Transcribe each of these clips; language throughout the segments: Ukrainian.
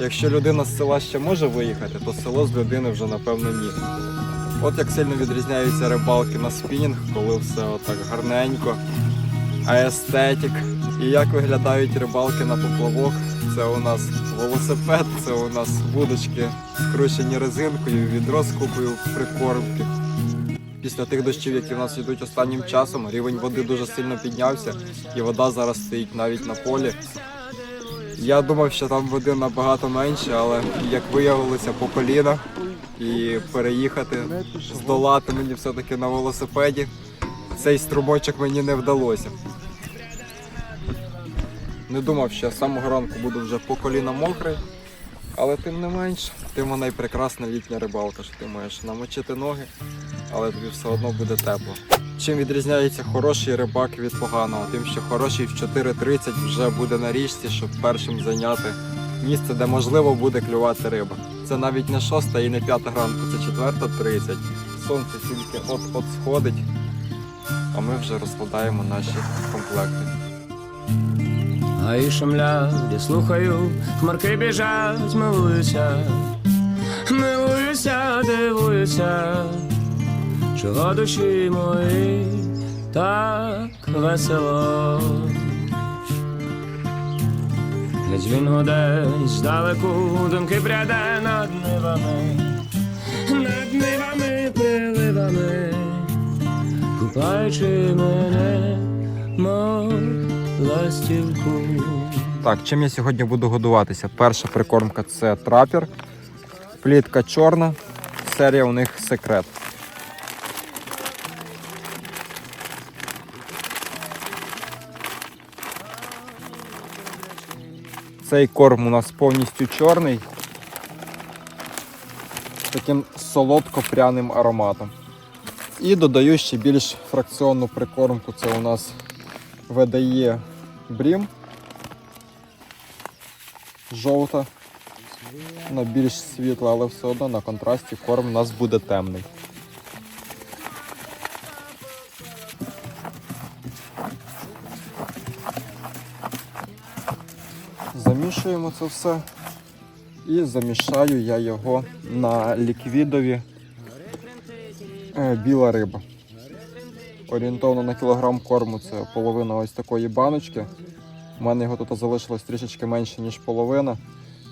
Якщо людина з села ще може виїхати, то село з людини вже напевно ні. От як сильно відрізняються рибалки на спінінг, коли все отак гарненько, аестетик. І як виглядають рибалки на поплавок. Це у нас велосипед, це у нас вудочки скручені резинкою, відро з купою прикормки. Після тих дощів, які в нас йдуть останнім часом, рівень води дуже сильно піднявся, і вода зараз стоїть навіть на полі. Я думав, що там води набагато менше, але як виявилося по колінах і переїхати, здолати мені все-таки на велосипеді. Цей струмочок мені не вдалося. Не думав, що з самого ранку буду вже по коліна мокрий, але тим не менш, тим вона й прекрасна літня рибалка, що ти можеш намочити ноги, але тобі все одно буде тепло. Чим відрізняється хороший рибак від поганого? Тим, що хороший в 4.30 вже буде на річці, щоб першим зайняти місце, де можливо буде клювати риба. Це навіть не 6 і не 5 ранку, це 4.30. Сонце тільки от-от сходить, а ми вже розкладаємо наші комплекти. А і шумлять, я слухаю, хмарки біжать, милуюся, милуюся, дивуюся, чого душі мої так весело. Геть він гуде здалеку, думки пряде над нивами, над нивами, приливами, купаючи мене, мов ластівку. Так, чим я сьогодні буду годуватися? Перша прикормка це трапер, плітка чорна, серія у них секрет. Цей корм у нас повністю чорний, таким солодко-пряним ароматом. І додаю ще більш фракціонну прикормку. Це у нас видає брім жовта, вона більш світла, але все одно на контрасті корм у нас буде темний. Замішуємо це все і замішаю я його на ліквідові е, біла риба. Орієнтовно на кілограм корму це половина ось такої баночки. У мене його тут залишилось трішечки менше, ніж половина.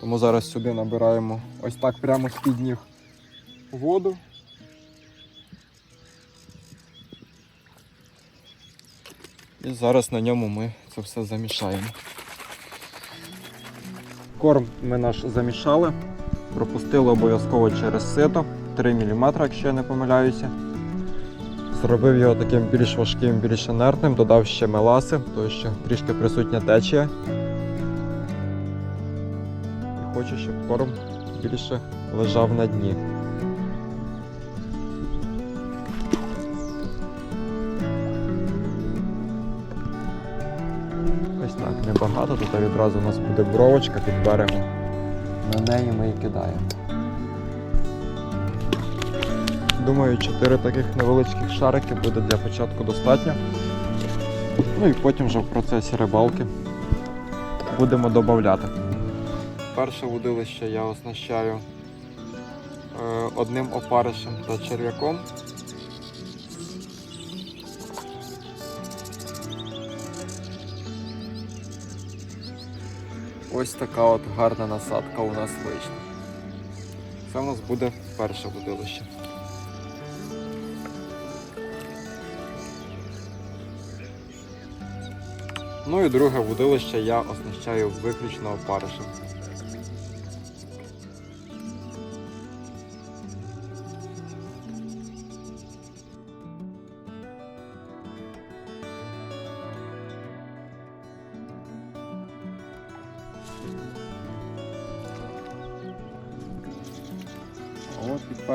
Тому зараз сюди набираємо ось так прямо з-під ніг воду. І зараз на ньому ми це все замішаємо. Корм ми наш замішали, пропустили обов'язково через сито 3 мм, якщо я не помиляюся. Зробив його таким більш важким, більш інертним, додав ще меласи, тому що трішки присутня течія. І хочу, щоб корм більше лежав на дні. Тут відразу у нас буде бровочка під берегом. На неї ми і кидаємо. Думаю, 4 таких невеличких шарики буде для початку достатньо. Ну і потім вже в процесі рибалки будемо додати. Перше водилище я оснащаю е, одним опаришем та черв'яком. Ось така от гарна насадка у нас вийшла. Це у нас буде перше будилище. Ну і друге будилище я оснащаю виключно опаришем.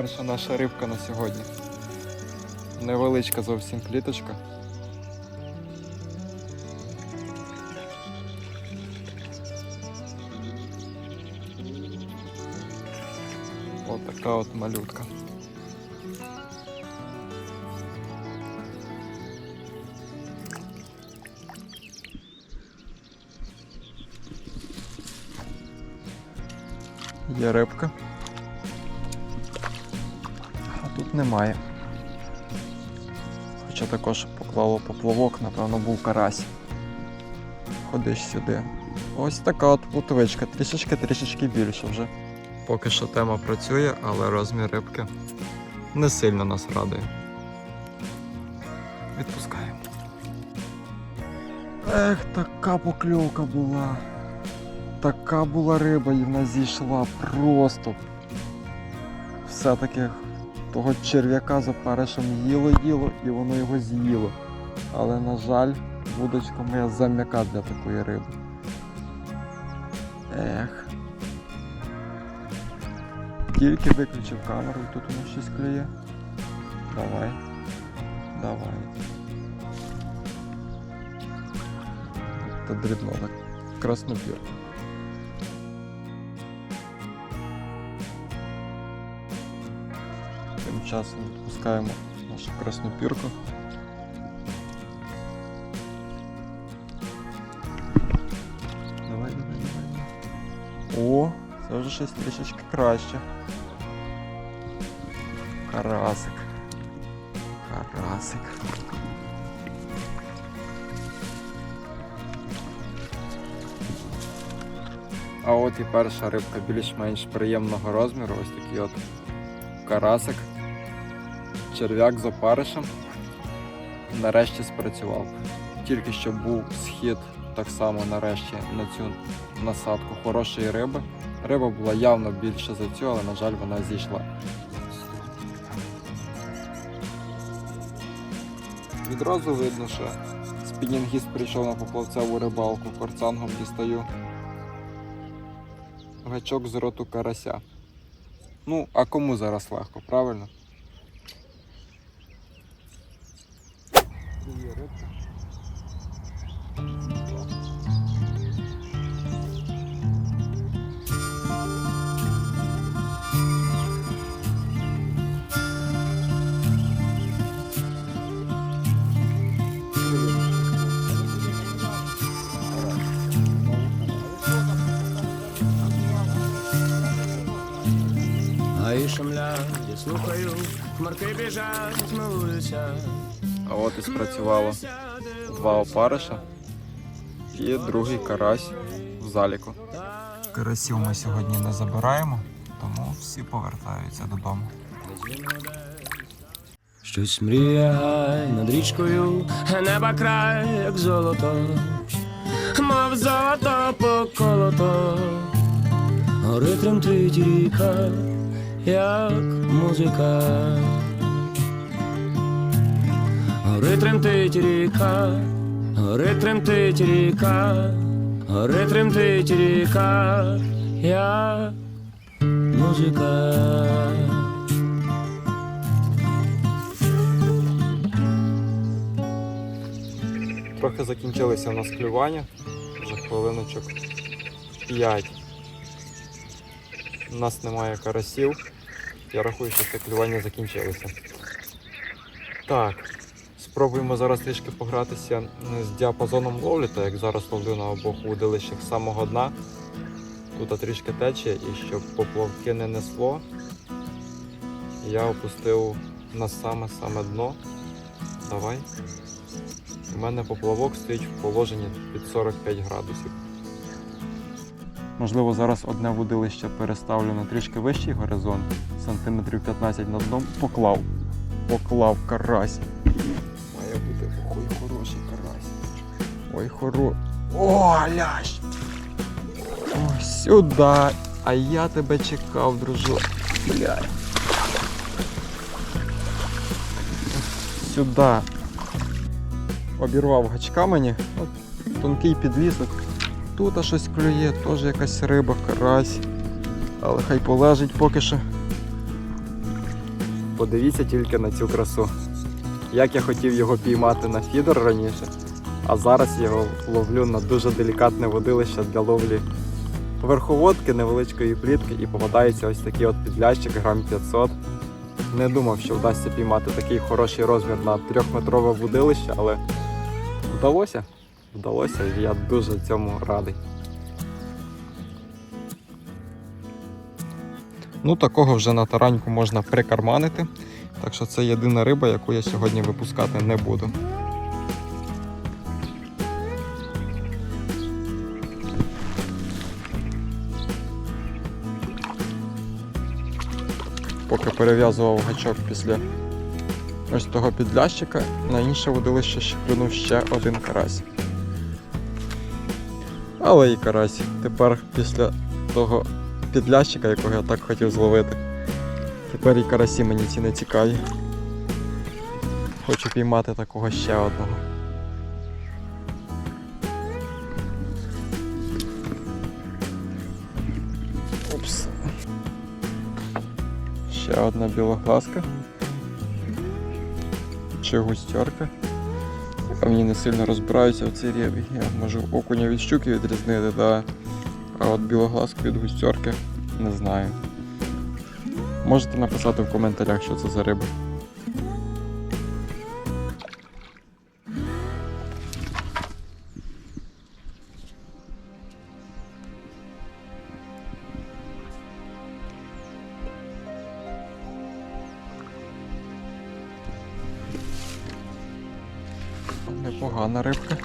Перша наша рибка на сьогодні. Невеличка зовсім кліточка. От така от малютка. Є рибка. Немає. Хоча також поклало поплавок, напевно, був карась. Ходиш сюди. Ось така от плутовичка, трішечки-трішечки більше вже. Поки що тема працює, але розмір рибки не сильно нас радує. Відпускаємо. Ех, така покльовка була. Така була риба і вона зійшла просто. Все-таки того черв'яка за паришем їло-їло і воно його з'їло. Але, на жаль, вудочка моя зам'яка для такої риби. Ех. Тільки виключив камеру, тут воно щось клює. Давай. Давай. Та дрібно так. Краснопір. Тим часом відпускаємо нашу краснопірку. Давай, давай, давай. О, це вже щось трішечки краще. Карасик. Карасик. А от і перша рибка більш-менш приємного розміру. Ось такий от карасик. Черв'як з опаришем. Нарешті спрацював. Тільки що був схід так само нарешті на цю насадку хорошої риби. Риба була явно більша за цю, але на жаль вона зійшла. Відразу видно, що спінінгіст прийшов на поплавцеву рибалку, корцангом дістаю гачок з роту карася. Ну, а кому зараз легко, правильно? Є рибка. А я слухаю, хмарки біжать, милуюся. А от і спрацювало два опариша і другий карась в заліку. Карасів ми сьогодні не забираємо, тому всі повертаються додому. Щось мріє над річкою, неба край, як золото, мов золото поколото, гори тремтить ріка, як музика. Гори тремтить ріка, гори тремтить ріка, гори тремтить ріка, як музика. Трохи закінчилися у нас клювання, вже хвилиночок 5. У нас немає карасів. Я рахую, що це клювання закінчилося. Так, спробуємо зараз трішки погратися з діапазоном ловлі, так як зараз ловлю на обох вудилищах з самого дна. Тут трішки тече і щоб поплавки не несло, я опустив на саме-саме дно. Давай. У мене поплавок стоїть в положенні під 45 градусів. Можливо, зараз одне водилище переставлю на трішки вищий горизонт, сантиметрів 15 над дном. Поклав. Поклав карась. Має бути ой, хороший карась. Ой, хоро. О, лящ! Ой, сюди. А я тебе чекав, дружок. Блядь. Сюди обірвав гачка мені. От, тонкий підлісок. Тут щось клює, теж якась риба, карась. Але хай полежить поки що. Подивіться тільки на цю красу. Як я хотів його піймати на фідер раніше, а зараз його ловлю на дуже делікатне водилище для ловлі верховодки, невеличкої плітки і попадається ось такий от підлящик грам 500. Не думав, що вдасться піймати такий хороший розмір на трьохметрове вудилище, але вдалося. Вдалося, і я дуже цьому радий. Ну, такого вже на тараньку можна прикарманити. Так що це єдина риба, яку я сьогодні випускати не буду. Поки перев'язував гачок після ось того підлящика, на інше водилище ще клюнув ще один карась. Але і карась. Тепер після того підлящика, якого я так хотів зловити. Тепер і карасі мені ці не цікаві. Хочу піймати такого ще одного. Упс. Ще одна білоглазка. Чи густьорка. А мені не сильно розбираються в цій рибі. Я можу окуня від щуки відрізнити, да. а от білоглазку від густьорки не знаю. Можете написати в коментарях, що це за риба. Непогана рибка.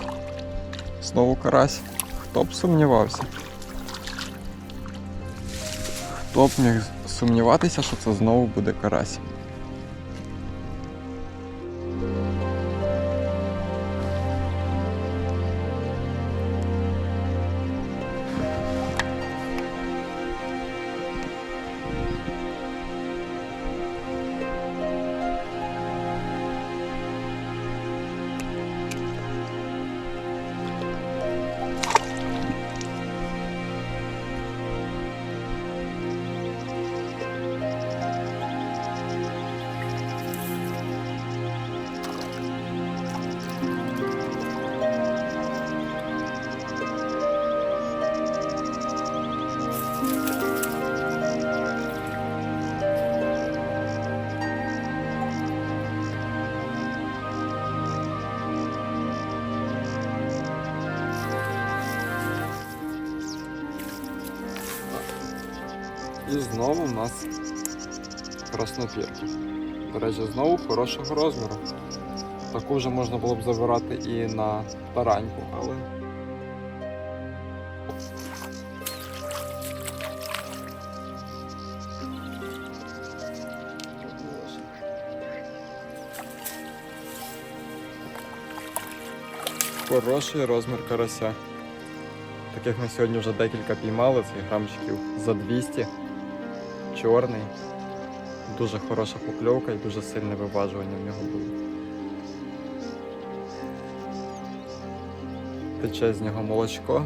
Знову карась. Хто б сумнівався? Хто б міг сумніватися, що це знову буде карась? Знову в нас краснопірка. До речі, знову хорошого розміру. Таку вже можна було б забирати і на тараньку, але. Хороший розмір карася. Таких ми сьогодні вже декілька піймали, це грамчиків за 200. Чорний. Дуже хороша покльовка і дуже сильне виважування в нього було. Тече з нього молочко.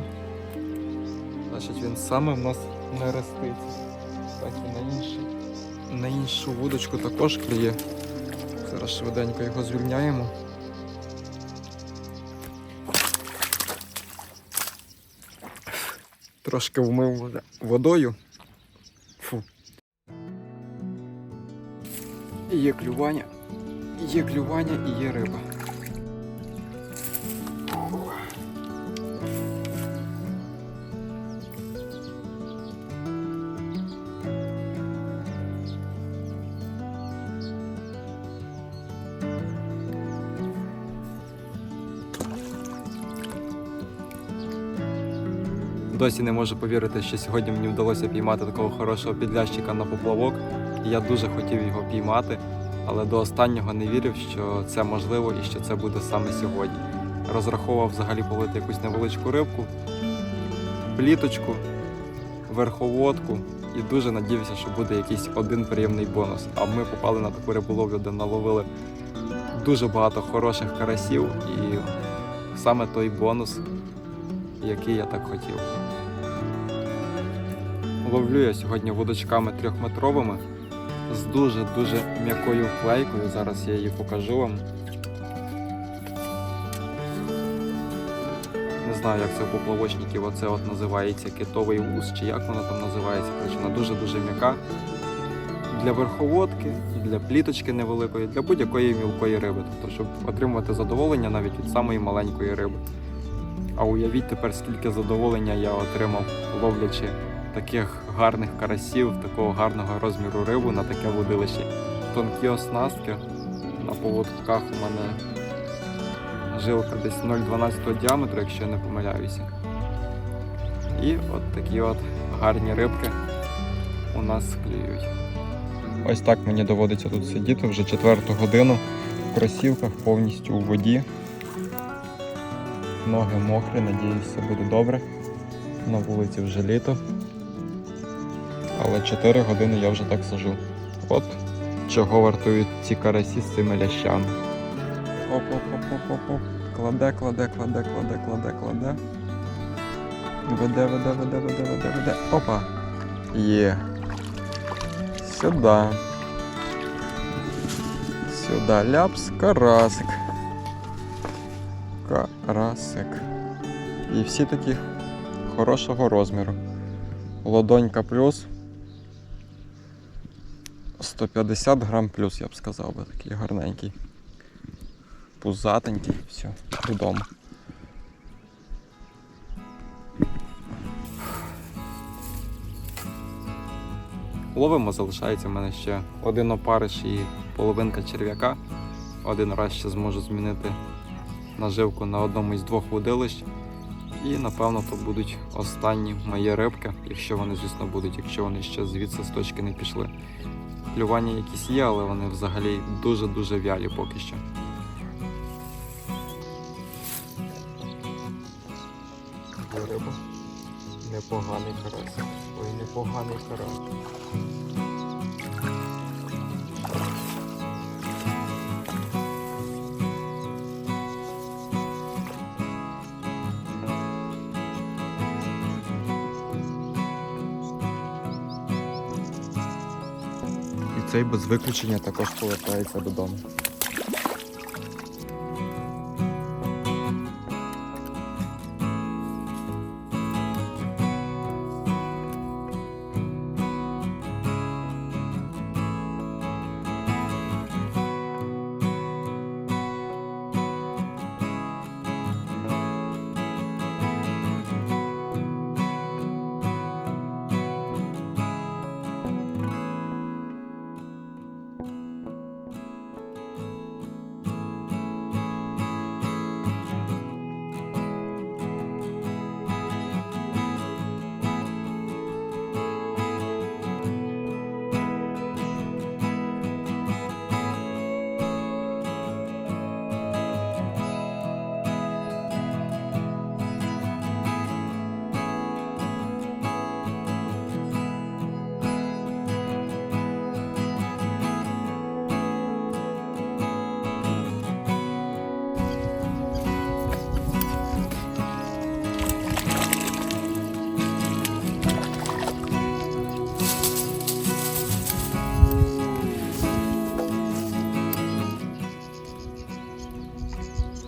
Значить він саме в нас не реститься. Так і на інші. На іншу вудочку також клює. Зараз швиденько його звільняємо. Трошки вмив водою. Є клювання, є клювання і є риба. Досі не можу повірити, що сьогодні мені вдалося піймати такого хорошого підлящика на поплавок. І я дуже хотів його піймати, але до останнього не вірив, що це можливо і що це буде саме сьогодні. Розраховував взагалі полити якусь невеличку рибку, пліточку, верховодку і дуже надіявся, що буде якийсь один приємний бонус. А ми попали на таку риболовлю, де наловили дуже багато хороших карасів, і саме той бонус, який я так хотів. Ловлю я сьогодні вудочками трьохметровими з дуже-дуже м'якою вклейкою. Зараз я її покажу вам. Не знаю, як це у поплавочників оце от називається китовий вуз, чи як вона там називається. Коротше, вона дуже-дуже м'яка. Для верховодки, для пліточки невеликої, для будь-якої мілкої риби. Тобто, щоб отримувати задоволення навіть від самої маленької риби. А уявіть тепер, скільки задоволення я отримав, ловлячи таких гарних карасів, такого гарного розміру рибу на таке водилище. Тонкі оснастки. На поводках у мене жилка десь 0,12 діаметру, якщо я не помиляюся. І от такі от гарні рибки у нас клюють. Ось так мені доводиться тут сидіти вже четверту годину в кросівках повністю у воді. Ноги мокрі, надіюсь, все буде добре. На вулиці вже літо. Але 4 години я вже так сижу. От чого вартують ці карасі з цими лящами. Оп-оп-оп-оп-оп. Кладе, кладе, кладе, кладе, кладе, кладе. Веде, веде, веде, веде, веде, веде. Опа. Є. Сюди. Сюди ляпс, карасик. Карасик. І всі такі хорошого розміру. Лодонька плюс. 150 грам плюс, я б сказав би, такий гарненький. Пузатенький, все, додому. Ловимо, залишається в мене ще один опариш і половинка черв'яка. Один раз ще зможу змінити наживку на одному із двох водилищ. І напевно то будуть останні мої рибки, якщо вони, звісно, будуть, якщо вони ще звідси з точки не пішли. Клювання якісь є, але вони взагалі дуже-дуже вялі поки що. Риба. Непоганий карась. Ой, непоганий карась. Цей без виключення також повертається додому.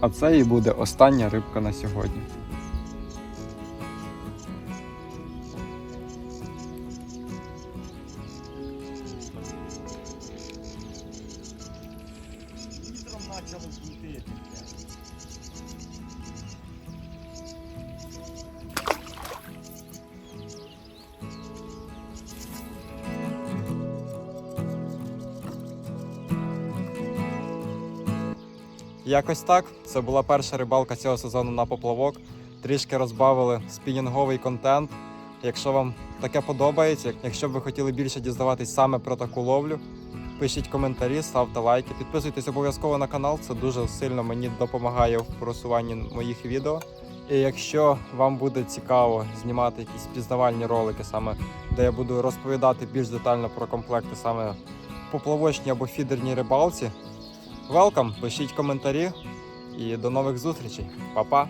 А це і буде остання рибка на сьогодні. Якось так. Це була перша рибалка цього сезону на поплавок. Трішки розбавили спінінговий контент. Якщо вам таке подобається, якщо б ви хотіли більше дізнаватись саме про таку ловлю, пишіть коментарі, ставте лайки, підписуйтесь обов'язково на канал. Це дуже сильно мені допомагає в просуванні моїх відео. І якщо вам буде цікаво знімати якісь пізнавальні ролики, саме де я буду розповідати більш детально про комплекти саме поплавочній або фідерній рибалці, Welcome, пишіть коментарі і до нових зустрічей. Па-па!